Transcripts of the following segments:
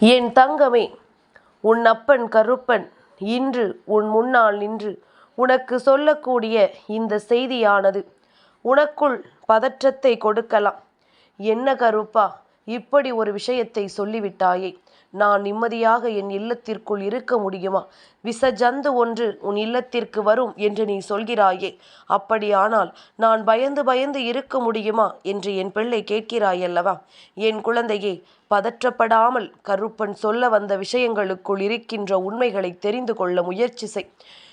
என் தங்கமே உன் அப்பன் கருப்பன் இன்று உன் முன்னால் நின்று உனக்கு சொல்லக்கூடிய இந்த செய்தியானது உனக்குள் பதற்றத்தை கொடுக்கலாம். என்ன கருப்பா இப்படி ஒரு விஷயத்தை சொல்லிவிட்டாயே. நான் நிம்மதியாக என் இல்லத்திற்குள் இருக்க முடியுமா? விசஜந்து ஒன்று உன் இல்லத்திற்கு வரும் என்று நீ சொல்கிறாயே. அப்படியானால் நான் பயந்து பயந்து இருக்க முடியுமா? என்று என் பிள்ளை கேட்கிறாயல்லவா? என் குழந்தையே பதற்றப்படாமல் கருப்பன் சொல்ல வந்த விஷயங்களுக்குள் இருக்கின்ற உண்மைகளை தெரிந்து கொள்ள முயற்சி செய்.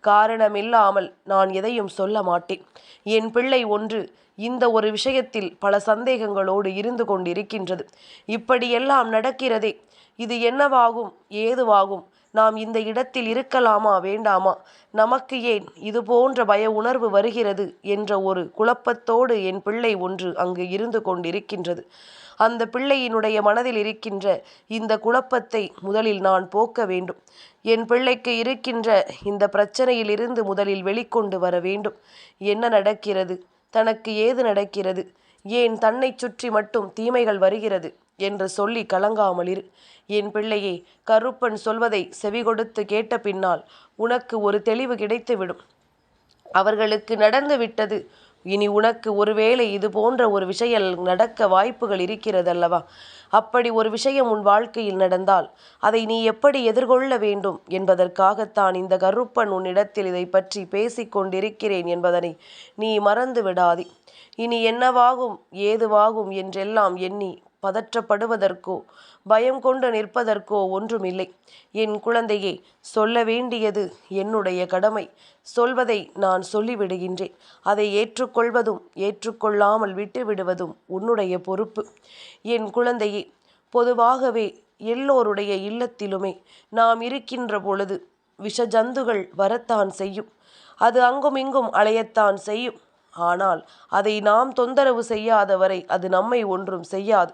காரணமில்லாமல் நான் எதையும் சொல்ல மாட்டேன். என் பிள்ளை ஒன்று இந்த ஒரு விஷயத்தில் பல சந்தேகங்களோடு இருந்து கொண்டிருக்கின்றது. இப்படியெல்லாம் நடக்கிறதே இது என்னவாகும்? ஏதுவாகும்? நாம் இந்த இடத்தில் இருக்கலாமா? வேண்டாமா? நமக்கு ஏன் இது போன்ற பய உணர்வு வருகிறது? என்ற ஒரு குழப்பத்தோடு என் பிள்ளை ஒன்று அங்கு இருந்து கொண்டிருக்கின்றது. அந்த பிள்ளையினுடைய மனதில் இருக்கின்ற இந்த குழப்பத்தை முதலில் நான் போக்க வேண்டும். என் பிள்ளைக்கு இருக்கின்ற இந்த பிரச்சனையிலிருந்து முதலில் வெளிக்கொண்டு வர வேண்டும். என்ன நடக்கிறது? தனக்கு ஏது நடக்கிறது? ஏன் தன்னை சுற்றி மட்டும் தீமைகள் வருகிறது? என்று சொல்லி கலங்காமல் இரு என் பிள்ளையே கருப்பன் சொல்வதை செவி கொடுத்து கேட்ட பின்னால் உனக்கு ஒரு தெளிவு கிடைத்துவிடும். அவர்களுக்கு நடந்து விட்டது. இனி உனக்கு ஒருவேளை இது போன்ற ஒரு விஷயம் நடக்க வாய்ப்புகள் இருக்கிறதல்லவா? அப்படி ஒரு விஷயம் உன் வாழ்க்கையில் நடந்தால் அதை நீ எப்படி எதிர்கொள்ள வேண்டும் என்பதற்காகத்தான் இந்த கருப்பன் உன்னிடத்தில் இதை பற்றி பேசிக்கொண்டிருக்கிறேன் என்பதனை நீ மறந்து விடாதே இனி என்னவாகும் ஏதுவாகும் என்றெல்லாம் எண்ணி பதற்றப்படுவதற்கோ பயம் கொண்டு நிற்பதற்கோ ஒன்றுமில்லை. என் குழந்தையே சொல்ல வேண்டியது என்னுடைய கடமை. சொல்வதை நான் சொல்லிவிடுகின்றேன். அதை ஏற்றுக்கொள்வதும் ஏற்றுக்கொள்ளாமல் விட்டுவிடுவதும் உன்னுடைய பொறுப்பு. என் குழந்தையே பொதுவாகவே எல்லோருடைய இல்லத்திலுமே நாம் இருக்கின்ற பொழுது விஷ ஜந்துகள் வரத்தான் செய்யும். அது அங்குமிங்கும் அலையத்தான் செய்யும். ஆனால் அதை நாம் தொந்தரவு செய்யாதவரை அது நம்மை ஒன்றும் செய்யாது.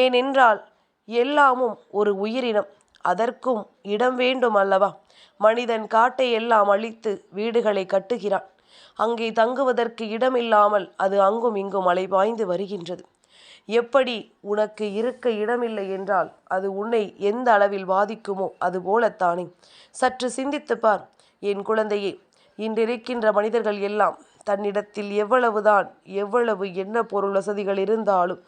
ஏனென்றால் எல்லாமும் ஒரு உயிரினம் அதற்கும் இடம் வேண்டும் அல்லவா? மனிதன் காட்டை எல்லாம் அழித்து வீடுகளை கட்டுகிறான். அங்கே தங்குவதற்கு இடமில்லாமல் அது அங்கும் இங்கும் அலைபாய்ந்து வருகின்றது. எப்படி உனக்கு இருக்க இடமில்லை என்றால் அது உன்னை எந்த அளவில் பாதிக்குமோ அது போலத்தானே. சற்று சிந்தித்து பார் என் குழந்தையே இன்றிருக்கின்ற மனிதர்கள் எல்லாம் தன்னிடத்தில் எவ்வளவுதான் எவ்வளவு என்ன பொருள் வசதிகள் இருந்தாலும்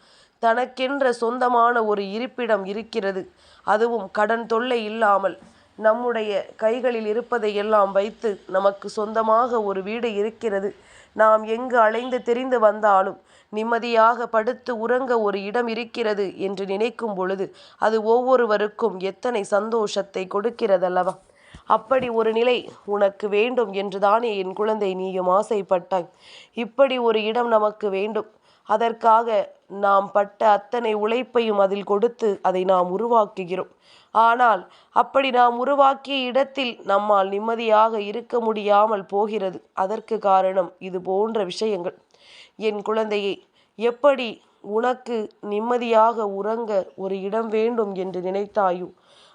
தனக்கென்ற சொந்தமான ஒரு இருப்பிடம் இருக்கிறது. அதுவும் கடன் தொல்லை இல்லாமல் நம்முடைய கைகளில் இருப்பதை எல்லாம் வைத்து நமக்கு சொந்தமாக ஒரு வீடு இருக்கிறது. நாம் எங்கு அலைந்து தெரிந்து வந்தாலும் நிம்மதியாக படுத்து உறங்க ஒரு இடம் இருக்கிறது என்று நினைக்கும் பொழுது அது ஒவ்வொருவருக்கும் எத்தனை சந்தோஷத்தை கொடுக்கிறதல்லவா? அப்படி ஒரு நிலை உனக்கு வேண்டும் என்றுதானே என் குழந்தை நீயும் ஆசைப்பட்டாய். இப்படி ஒரு இடம் நமக்கு வேண்டும். அதற்காக நாம் பட்ட அத்தனை உழைப்பையும் அதில் கொடுத்து அதை நாம் உருவாக்குகிறோம். ஆனால் அப்படி நாம் உருவாக்கிய இடத்தில் நம்மால் நிம்மதியாக இருக்க முடியாமல் போகிறது. அதற்கு காரணம் இது போன்ற விஷயங்கள். என் குழந்தையை எப்படி உனக்கு நிம்மதியாக உறங்க ஒரு இடம் வேண்டும் என்று நினைத்தாயோ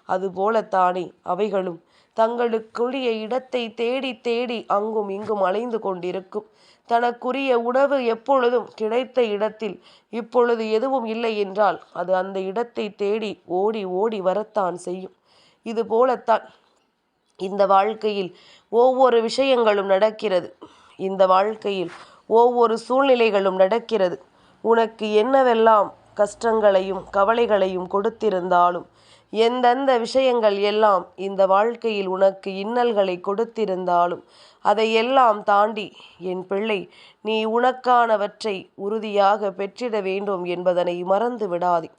அதுபோலத்தானே அவைகளும். தங்களுக்குரிய இடத்தை தேடி தேடி அங்கும் இங்கும் அலைந்து கொண்டிருக்கும். தனக்குரிய உணவு எப்பொழுதும் கிடைத்த இடத்தில் இப்பொழுது எதுவும் இல்லை என்றால் அது அந்த இடத்தை தேடி ஓடி ஓடி வரத்தான் செய்யும். இது போலத்தான் இந்த வாழ்க்கையில் ஒவ்வொரு விஷயங்களும் நடக்கிறது. இந்த வாழ்க்கையில் ஒவ்வொரு சூழ்நிலைகளும் நடக்கிறது. உனக்கு என்னவெல்லாம் கஷ்டங்களையும் கவலைகளையும் கொடுத்திருந்தாலும் எந்தெந்த விஷயங்கள் எல்லாம் இந்த வாழ்க்கையில் உனக்கு இன்னல்களை கொடுத்திருந்தாலும் அதையெல்லாம் தாண்டி என் பிள்ளை நீ உனக்கானவற்றை உறுதியாக பெற்றிட வேண்டும் என்பதனை மறந்து விடாதே.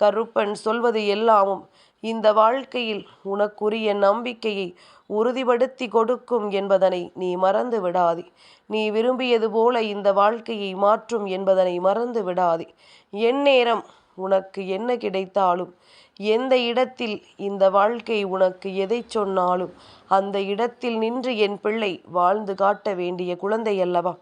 கருப்பன் சொல்வது எல்லாமும் இந்த வாழ்க்கையில் உனக்குரிய நம்பிக்கையை உறுதிப்படுத்தி கொடுக்கும் என்பதனை நீ மறந்து விடாதே. நீ விரும்பியது போல இந்த வாழ்க்கையை மாற்றும் என்பதனை மறந்து விடாதே. எந்நேரம் உனக்கு என்ன கிடைத்தாலும்? எந்த இடத்தில் இந்த வாழ்க்கை உனக்கு எதை சொன்னாலும்? அந்த இடத்தில் நின்று என் பிள்ளை வாழ்ந்து காட்ட வேண்டிய குழந்தை அல்லவா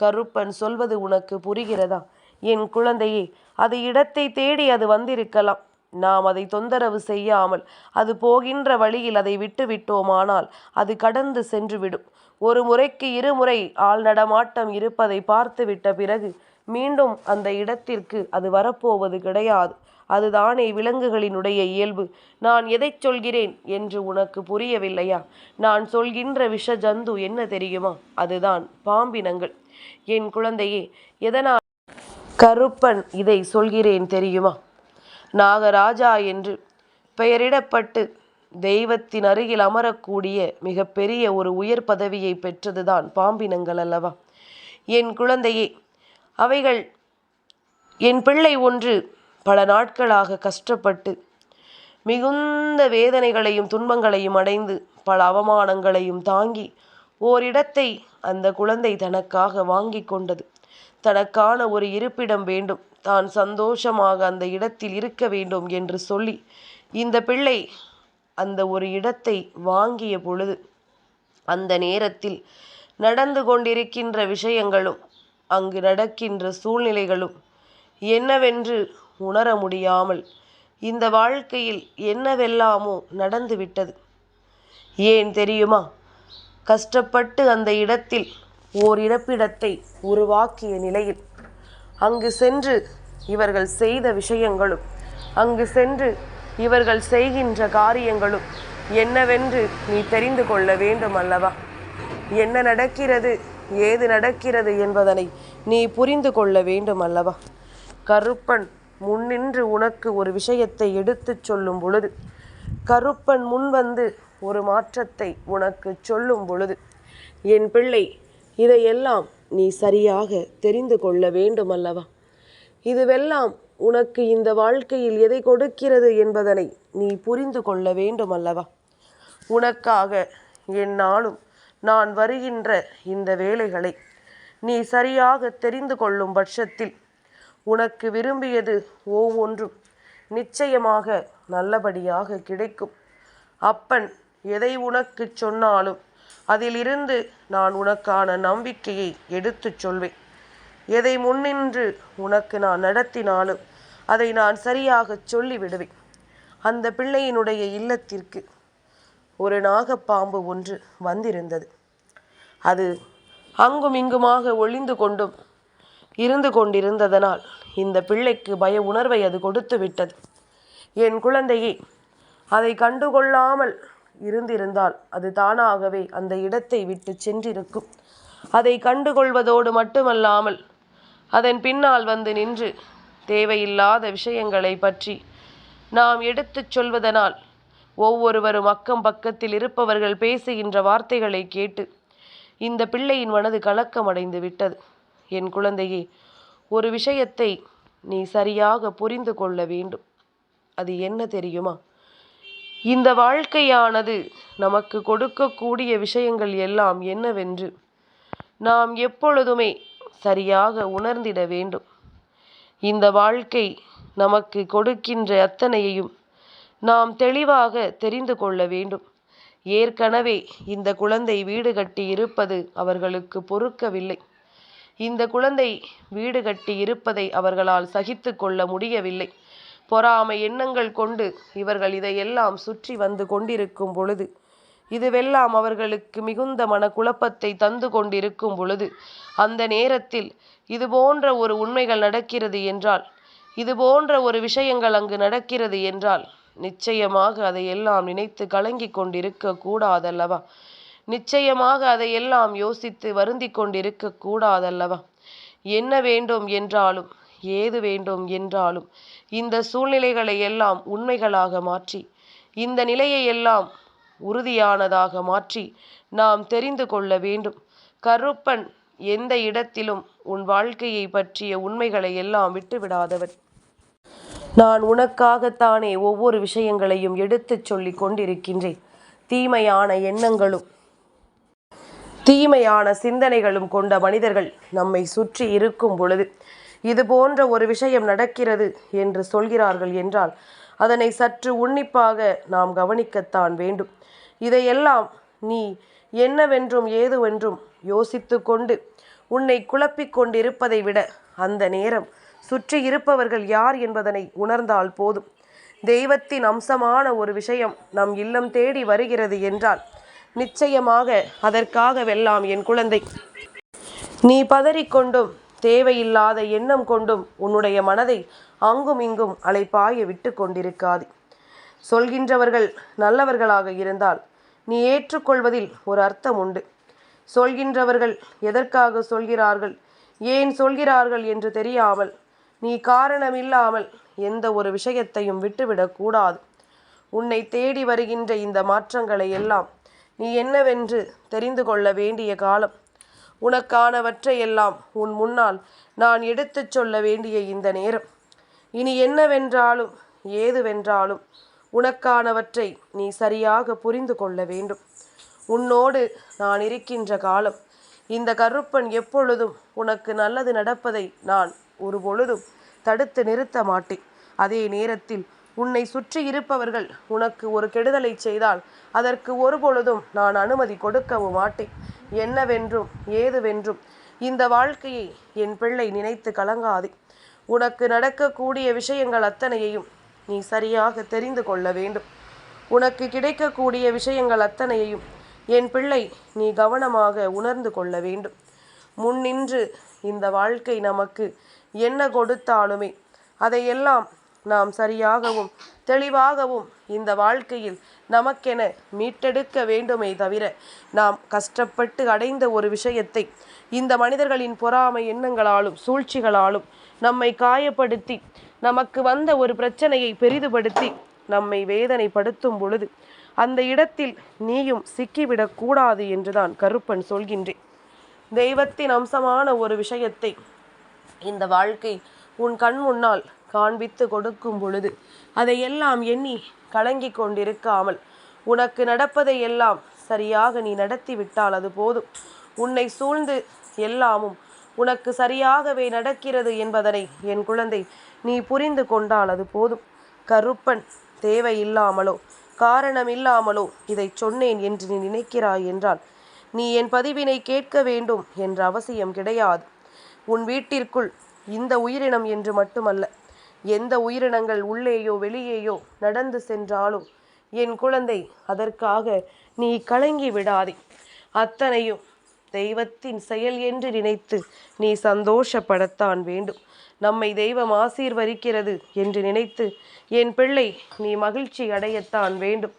கருப்பன் சொல்வது உனக்கு புரிகிறதா? என் குழந்தையே அது இடத்தை தேடி அது வந்திருக்கலாம். நாம் அதை தொந்தரவு செய்யாமல் அது போகின்ற வழியில் அதை விட்டு விட்டோமானால் அது கடந்து சென்றுவிடும் ஒரு முறைக்கு இருமுறை ஆள் நடமாட்டம் இருப்பதை பார்த்து விட்ட பிறகு மீண்டும் அந்த இடத்திற்கு அது வரப்போவது கிடையாது. அதுதானே விலங்குகளினுடைய இயல்பு. நான் எதைச் சொல்கிறேன் என்று உனக்கு புரியவில்லையா? நான் சொல்கின்ற விஷ ஜந்து என்ன தெரியுமா? அதுதான் பாம்பினங்கள். என் குழந்தையே எதனால் கருப்பன் இதை சொல்கிறேன் தெரியுமா? நாகராஜா என்று பெயரிடப்பட்டு தெய்வத்தின் அருகில் அமரக்கூடிய மிகப்பெரிய ஒரு உயர் பதவியை பெற்றதுதான் பாம்பினங்கள் அல்லவா? என் குழந்தையே அவைகள் என் பிள்ளை ஒன்று பல நாட்களாக கஷ்டப்பட்டு மிகுந்த வேதனைகளையும் துன்பங்களையும் அடைந்து பல அவமானங்களையும் தாங்கி ஓரிடத்தை அந்த குழந்தை தனக்காக வாங்கி கொண்டது. தனக்கான ஒரு இருப்பிடம் வேண்டும். தான் சந்தோஷமாக அந்த இடத்தில் இருக்க வேண்டும் என்று சொல்லி இந்த பிள்ளை அந்த ஒரு இடத்தை வாங்கிய பொழுது அந்த நேரத்தில் நடந்து கொண்டிருக்கின்ற விஷயங்களும் அங்கு நடக்கின்ற சூழ்நிலைகளும் என்னவென்று உணர முடியாமல் இந்த வாழ்க்கையில் என்னவெல்லாமோ நடந்துவிட்டது. ஏன் தெரியுமா? கஷ்டப்பட்டு அந்த இடத்தில் ஓர் இறப்பிடத்தை உருவாக்கிய நிலையில் அங்கு சென்று இவர்கள் செய்த விஷயங்களும் அங்கு சென்று இவர்கள் செய்கின்ற காரியங்களும் என்னவென்று நீ தெரிந்து கொள்ள வேண்டும் அல்லவா? என்ன நடக்கிறது? ஏது நடக்கிறது என்பதனை நீ புரிந்து கொள்ள வேண்டும் அல்லவா? கருப்பன் முன்னின்று உனக்கு ஒரு விஷயத்தை எடுத்துச் சொல்லும் பொழுது கருப்பன் முன்வந்து ஒரு மாற்றத்தை உனக்கு சொல்லும் பொழுது என் பிள்ளை இதையெல்லாம் நீ சரியாக தெரிந்து கொள்ள வேண்டும் அல்லவா? இதுவெல்லாம் உனக்கு இந்த வாழ்க்கையில் எதை கொடுக்கிறது என்பதனை நீ புரிந்து கொள்ள வேண்டும் அல்லவா? உனக்காக நாளும் நான் வருகின்ற இந்த வேலைகளை நீ சரியாக தெரிந்து கொள்ளும் பட்சத்தில் உனக்கு விரும்பியது ஒவ்வொன்றும் நிச்சயமாக நல்லபடியாக கிடைக்கும். அப்பன் எதை உனக்கு சொன்னாலும் அதிலிருந்து நான் உனக்கான நம்பிக்கையை எடுத்துச் சொல்வேன். எதை முன்னின்று உனக்கு நான் நடத்தினாலும் அதை நான் சரியாக சொல்லிவிடுவேன். அந்த பிள்ளையினுடைய இல்லத்திற்கு ஒரு நாகப்பாம்பு ஒன்று வந்திருந்தது. அது அங்கும் இங்குமாக ஒளிந்து கொண்டும் இருந்து கொண்டிருந்ததனால் இந்த பிள்ளைக்கு பய உணர்வை அது கொடுத்து விட்டது. என் குழந்தையை அதை கண்டுகொள்ளாமல் இருந்திருந்தால் அது தானாகவே அந்த இடத்தை விட்டு சென்றிருக்கும். அதை கண்டுகொள்வதோடு மட்டுமல்லாமல் அதன் பின்னால் வந்து நின்று தேவையில்லாத விஷயங்களை பற்றி நாம் எடுத்துச் சொல்வதனால் ஒவ்வொருவரும் அக்கம் பக்கத்தில் இருப்பவர்கள் பேசுகின்ற வார்த்தைகளை கேட்டு இந்த பிள்ளையின் மனது கலக்கமடைந்து விட்டது. என் குழந்தையே ஒரு விஷயத்தை நீ சரியாக புரிந்து கொள்ள வேண்டும். அது என்ன தெரியுமா? இந்த வாழ்க்கையானது நமக்கு கொடுக்கக்கூடிய விஷயங்கள் எல்லாம் என்னவென்று நாம் எப்பொழுதுமே சரியாக உணர்ந்திட வேண்டும். இந்த வாழ்க்கை நமக்கு கொடுக்கின்ற அத்தனையையும் நாம் தெளிவாக தெரிந்து கொள்ள வேண்டும். ஏற்கனவே இந்த குழந்தை வீடு கட்டி இருப்பது அவர்களுக்கு பொறுக்கவில்லை. இந்த குழந்தை வீடு கட்டி இருப்பதை அவர்களால் சகித்து கொள்ள முடியவில்லை. பொறாமை எண்ணங்கள் கொண்டு இவர்கள் இதையெல்லாம் சுற்றி வந்து கொண்டிருக்கும் பொழுது இதுவெல்லாம் அவர்களுக்கு மிகுந்த மனக்குழப்பத்தை தந்து கொண்டிருக்கும் பொழுது அந்த நேரத்தில் இது போன்ற ஒரு உண்மைகள் நடக்கிறது என்றால் இது போன்ற ஒரு விஷயங்கள் அங்கு நடக்கிறது என்றால் நிச்சயமாக அதையெல்லாம் நினைத்து கலங்கி கொண்டிருக்க கூடாதல்லவா? நிச்சயமாக அதையெல்லாம் யோசித்து வருந்தி கொண்டிருக்க கூடாதல்லவா? என்ன வேண்டும் என்றாலும் ஏது வேண்டும் என்றாலும் இந்த சூழ்நிலைகளை எல்லாம் உண்மைகளாக மாற்றி இந்த நிலையை எல்லாம் உறுதியானதாக மாற்றி நாம் தெரிந்து கொள்ள வேண்டும். கருப்பன் எந்த இடத்திலும் உன் வாழ்க்கையை பற்றிய உண்மைகளை எல்லாம் விட்டுவிடாதவன். நான் உனக்காகத்தானே ஒவ்வொரு விஷயங்களையும் எடுத்துச் சொல்லி கொண்டிருக்கின்றேன். தீமையான எண்ணங்களும் தீமையான சிந்தனைகளும் கொண்ட மனிதர்கள் நம்மை சுற்றி இருக்கும் பொழுது இது போன்ற ஒரு விஷயம் நடக்கிறது என்று சொல்கிறார்கள் என்றால் அதனை சற்று உன்னிப்பாக நாம் கவனிக்கத்தான் வேண்டும். இதையெல்லாம் நீ என்னவென்றும் ஏதுவென்றும் யோசித்து கொண்டு உன்னை குழப்பிக் கொண்டிருப்பதை விட அந்த நேரம் சுற்றி இருப்பவர்கள் யார் என்பதனை உணர்ந்தால் போதும். தெய்வத்தின் அம்சமான ஒரு விஷயம் நம் இல்லம் தேடி வருகிறது என்றால் நிச்சயமாக அதற்காக வெல்லாம் என் குழந்தை. நீ பதறிக்கொண்டும் தேவையில்லாத எண்ணம் கொண்டும் உன்னுடைய மனதை அங்கும் இங்கும் அலைப்பாய விட்டு கொண்டிருக்காது. சொல்கின்றவர்கள் நல்லவர்களாக இருந்தால் நீ ஏற்றுக்கொள்வதில் ஒரு அர்த்தம் உண்டு. சொல்கின்றவர்கள் எதற்காக சொல்கிறார்கள் ஏன் சொல்கிறார்கள் என்று தெரியாமல் நீ காரணமில்லாமல் எந்த ஒரு விஷயத்தையும் விட்டுவிடக்கூடாது உன்னை தேடி வருகின்ற இந்த மாற்றங்களை எல்லாம் நீ என்னவென்று தெரிந்து கொள்ள வேண்டிய காலம். உனக்கானவற்றையெல்லாம் உன் முன்னால் நான் எடுத்துச் சொல்ல வேண்டிய இந்த நேரம். இனி என்னவென்றாலும் ஏதுவென்றாலும் உனக்கானவற்றை நீ சரியாக புரிந்து கொள்ள வேண்டும். உன்னோடு நான் இருக்கின்ற காலம் இந்த கருப்பன் எப்பொழுதும் உனக்கு நல்லது நடப்பதை நான் ஒரு பொழுதும் தடுத்து நிறுத்த மாட்டேன் அதே நேரத்தில் உன்னை சுற்றி இருப்பவர்கள் உனக்கு ஒரு கெடுதலை செய்தால் அதற்கு ஒரு பொழுதும் நான் அனுமதி கொடுக்கவும் மாட்டேன் என்னவென்றும் ஏதுவென்றும் இந்த வாழ்க்கையை என் பிள்ளை நினைத்து கலங்காதே. உனக்கு நடக்கக்கூடிய விஷயங்கள் அத்தனையையும் நீ சரியாக தெரிந்து கொள்ள வேண்டும். உனக்கு கிடைக்கக்கூடிய விஷயங்கள் அத்தனையையும் என் பிள்ளை நீ கவனமாக உணர்ந்து கொள்ள வேண்டும். முன்னின்று இந்த வாழ்க்கை நமக்கு என்ன கொடுத்தாலுமே அதையெல்லாம் நாம் சரியாகவும் தெளிவாகவும் இந்த வாழ்க்கையில் நமக்கென மீட்டெடுக்க வேண்டுமே தவிர நாம் கஷ்டப்பட்டு அடைந்த ஒரு விஷயத்தை இந்த மனிதர்களின் பொறாமை எண்ணங்களாலும் சூழ்ச்சிகளாலும் நம்மை காயப்படுத்தி நமக்கு வந்த ஒரு பிரச்சனையை பெரிதுபடுத்தி நம்மை வேதனைப்படுத்தும் பொழுது அந்த இடத்தில் நீயும் சிக்கிவிடக்கூடாது என்றுதான் கருப்பன் சொல்கின்றேன். தெய்வத்தின் அம்சமான ஒரு விஷயத்தை இந்த வாழ்க்கை உன் கண் முன்னால் காண்பித்து கொடுக்கும் பொழுது அதையெல்லாம் எண்ணி கலங்கி கொண்டிருக்காமல் உனக்கு நடப்பதை எல்லாம் சரியாக நீ நடத்தி விட்டால் அது போதும். உன்னை சூழ்ந்து எல்லாமும் உனக்கு சரியாகவே நடக்கிறது என்பதனை என் குழந்தை நீ புரிந்து கொண்டால் அது போதும். கருப்பன் தேவையில்லாமலோ காரணமில்லாமலோ இதை சொன்னேன் என்று நீ நினைக்கிறாய் என்றால் நீ என் பதிவினை கேட்க வேண்டும் என்ற அவசியம் கிடையாது. உன் வீட்டிற்குள் இந்த உயிரினம் என்று மட்டுமல்ல எந்த உயிரினங்கள் உள்ளேயோ வெளியேயோ நடந்து சென்றாலும் என் குழந்தை அதற்காக நீ கலங்கி விடாதே. அத்தனையும் தெய்வத்தின் செயல் என்று நினைத்து நீ சந்தோஷப்படத்தான் வேண்டும். நம்மை தெய்வம் ஆசீர்வதிக்கிறது என்று நினைத்து என் பிள்ளை நீ மகிழ்ச்சி அடையத்தான் வேண்டும்.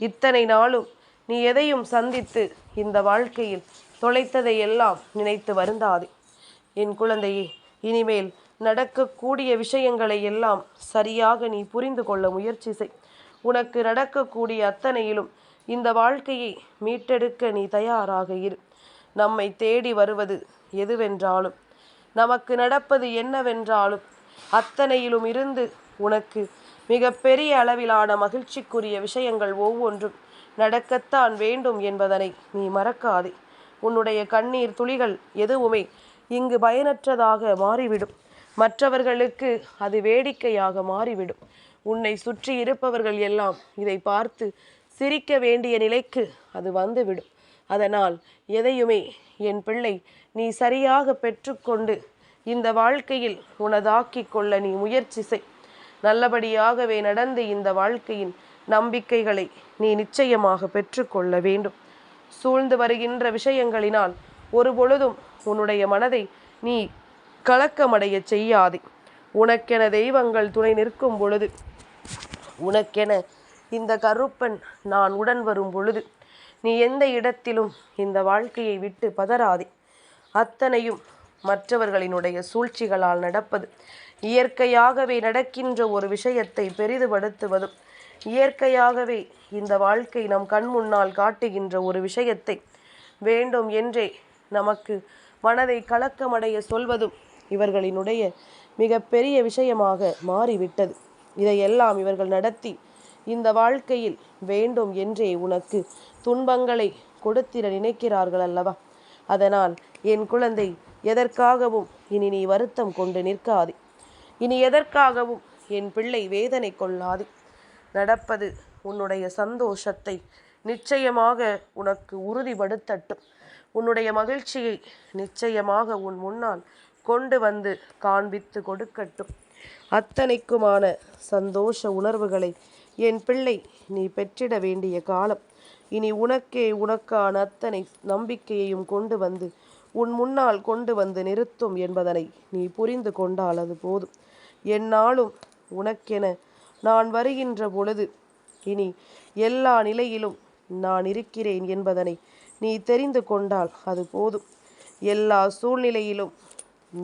இத்தனை நாளும் நீ எதையும் சந்தித்து இந்த வாழ்க்கையில் தொலைத்ததை எல்லாம் நினைத்து வருந்தாதே. என் குழந்தையே இனிமேல் நடக்கக்கூடிய விஷயங்களை எல்லாம் சரியாக நீ புரிந்து கொள்ள முயற்சி செய். உனக்கு நடக்கக்கூடிய அத்தனையிலும் இந்த வாழ்க்கையை மீட்டெடுக்க நீ தயாராக இரு. நம்மை தேடி வருவது எதுவென்றாலும் நமக்கு நடப்பது என்னவென்றாலும் அத்தனையிலும் இருந்து உனக்கு மிக பெரிய அளவிலான மகிழ்ச்சிக்குரிய விஷயங்கள் ஒவ்வொன்றும் நடக்கத்தான் வேண்டும் என்பதனை நீ மறக்காதே. உன்னுடைய கண்ணீர் துளிகள் எதுவுமே இங்கு பயனற்றதாக மாறிவிடும். மற்றவர்களுக்கு அது வேடிக்கையாக மாறிவிடும். உன்னை சுற்றி இருப்பவர்கள் எல்லாம் இதை பார்த்து சிரிக்க வேண்டிய நிலைக்கு அது வந்துவிடும். அதனால் எதையுமே என் பிள்ளை நீ சரியாக பெற்றுக்கொண்டு இந்த வாழ்க்கையில் உனதாக்கிக் கொள்ள நீ முயற்சி செய். நல்லபடியாகவே நடந்து இந்த வாழ்க்கையின் நம்பிக்கைகளை நீ நிச்சயமாக பெற்றுக்கொள்ள வேண்டும். சூழ்ந்து வருகின்ற விஷயங்களினால் ஒரு பொழுதும் உன்னுடைய மனதை நீ கலக்கமடைய செய்யாதே. உனக்கென தெய்வங்கள் துணை நிற்கும் பொழுது உனக்கென இந்த கருப்பன் நான் உடன் வரும் பொழுது நீ எந்த இடத்திலும் இந்த வாழ்க்கையை விட்டு பதறாதே. அத்தனையும் மற்றவர்களினுடைய சூழ்ச்சிகளால் நடப்பது இயற்கையாகவே நடக்கின்ற ஒரு விஷயத்தை பெரிதுபடுத்துவதும் இயற்கையாகவே இந்த வாழ்க்கை நம் கண் முன்னால் காட்டுகின்ற ஒரு விஷயத்தை வேண்டும் என்றே நமக்கு மனதை கலக்கமடைய சொல்வதும் இவர்களினுடைய மிக பெரிய விஷயமாக மாறிவிட்டது. இதையெல்லாம் இவர்கள் நடத்தி இந்த வாழ்க்கையில் வேண்டும் என்றே உனக்கு துன்பங்களை கொடுத்திட நினைக்கிறார்கள் அல்லவா அதனால் என் குழந்தை எதற்காகவும் இனி நீ வருத்தம் கொண்டு நிற்காதே. இனி எதற்காகவும் என் பிள்ளை வேதனை கொள்ளாது. நடப்பது உன்னுடைய சந்தோஷத்தை நிச்சயமாக உனக்கு உறுதிப்படுத்தட்டும். உன்னுடைய மகிழ்ச்சியை நிச்சயமாக உன் முன்னால் கொண்டு வந்து காண்பித்து கொடுக்கட்டும். அத்தனைக்குமான சந்தோஷ உணர்வுகளை என் பிள்ளை நீ பெற்றிட வேண்டிய காலம். இனி உனக்கே உனக்கான அத்தனை நம்பிக்கையையும் கொண்டு வந்து உன் முன்னால் கொண்டு வந்து நிறுத்தும் என்பதனை நீ புரிந்து கொண்டால் அது போதும். என்னாலும் உனக்கென நான் வருகின்ற பொழுது இனி எல்லா நிலையிலும் நான் இருக்கிறேன் என்பதனை நீ தெரிந்து கொண்டால் அது போதும். எல்லா சூழ்நிலையிலும்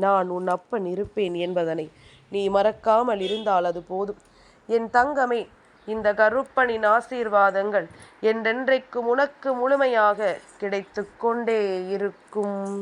நான் உன் அப்பன் இருப்பேன் என்பதனை நீ மறக்காமல் இருந்தால் அது போதும். என் தங்கமே இந்த கருப்பனின் ஆசீர்வாதங்கள் என்றென்றைக்கும் உனக்கு முழுமையாக கிடைத்து கொண்டே இருக்கும்.